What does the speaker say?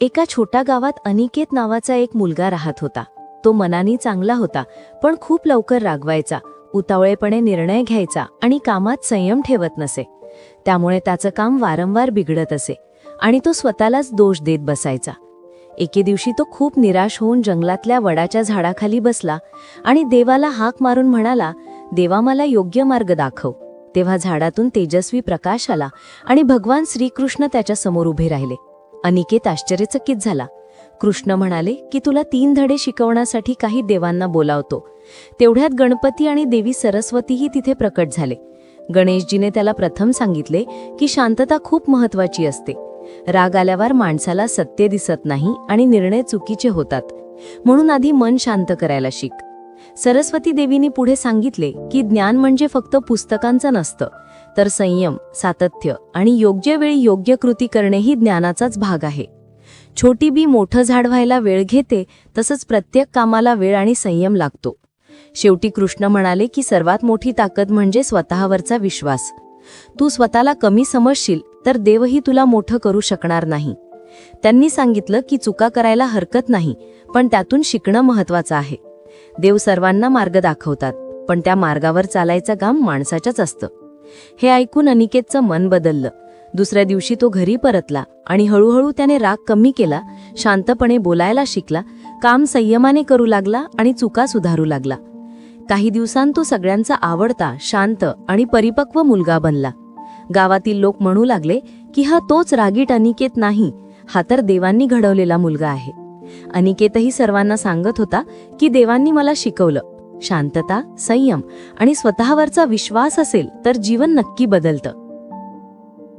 एका छोट्या गावात अनिकेत नावाचा एक मुलगा राहत होता. तो मनानी चांगला होता पण खूप लवकर रागवायचा उतावळेपणे निर्णय घ्यायचा आणि कामात संयम ठेवत नसे. त्यामुळे त्याचं काम वारंवार बिघडत असे आणि तो स्वतःलाच दोष देत बसायचा. एके दिवशी तो खूप निराश होऊन जंगलातल्या वडाच्या झाडाखाली बसला आणि देवाला हाक मारून म्हणाला देवा मला योग्य मार्ग दाखव. तेव्हा झाडातून तेजस्वी प्रकाश आला आणि भगवान श्रीकृष्ण त्याच्यासमोर उभे राहिले. अनिकेत आश्चर्यचकित झाला. कृष्ण म्हणाले की तुला तीन धडे शिकवण्यासाठी काही देवांना बोलावतो. तेवढ्यात गणपती आणि देवी सरस्वतीही तिथे प्रकट झाले. गणेशजीने त्याला प्रथम सांगितले की शांतता खूप महत्वाची असते. राग आल्यावर माणसाला सत्य दिसत नाही आणि निर्णय चुकीचे होतात. म्हणून आधी मन शांत करायला शिक. सरस्वती देवीने पुढे सांगितले की ज्ञान म्हणजे फक्त पुस्तकांचं नसतं. तर संयम सातत्य आणि योग्य वेळी योग्य कृती करणेही ज्ञानाचाच भाग आहे. छोटी बी मोठं झाड व्हायला वेळ घेते तसंच प्रत्येक कामाला वेळ आणि संयम लागतो. शेवटी कृष्ण म्हणाले की सर्वात मोठी ताकद म्हणजे स्वतःवरचा विश्वास. तू स्वतःला कमी समजशील तर देवही तुला मोठं करू शकणार नाही. त्यांनी सांगितलं की चुका करायला हरकत नाही पण त्यातून शिकणं महत्वाचं आहे. देव सर्वांना मार्ग दाखवतात पण त्या मार्गावर चालायचं काम माणसाच्याच असतं. हे ऐकून अनिकेतचं मन बदललं. दुसऱ्या दिवशी तो घरी परतला आणि हळूहळू त्याने राग कमी केला शांतपणे बोलायला शिकला काम संयमाने करू लागला आणि चुका सुधारू लागला. काही दिवसांत तो सगळ्यांचा आवडता शांत आणि परिपक्व मुलगा बनला. गावातील लोक म्हणू लागले की हा तोच रागीट अनिकेत नाही हा तर देवांनी घडवलेला मुलगा आहे. अनिकेतही सर्वांना सांगत होता की देवांनी मला शिकवलं. शांतता संयम आणि स्वतःवरचा विश्वास असेल तर जीवन नक्की बदलतं.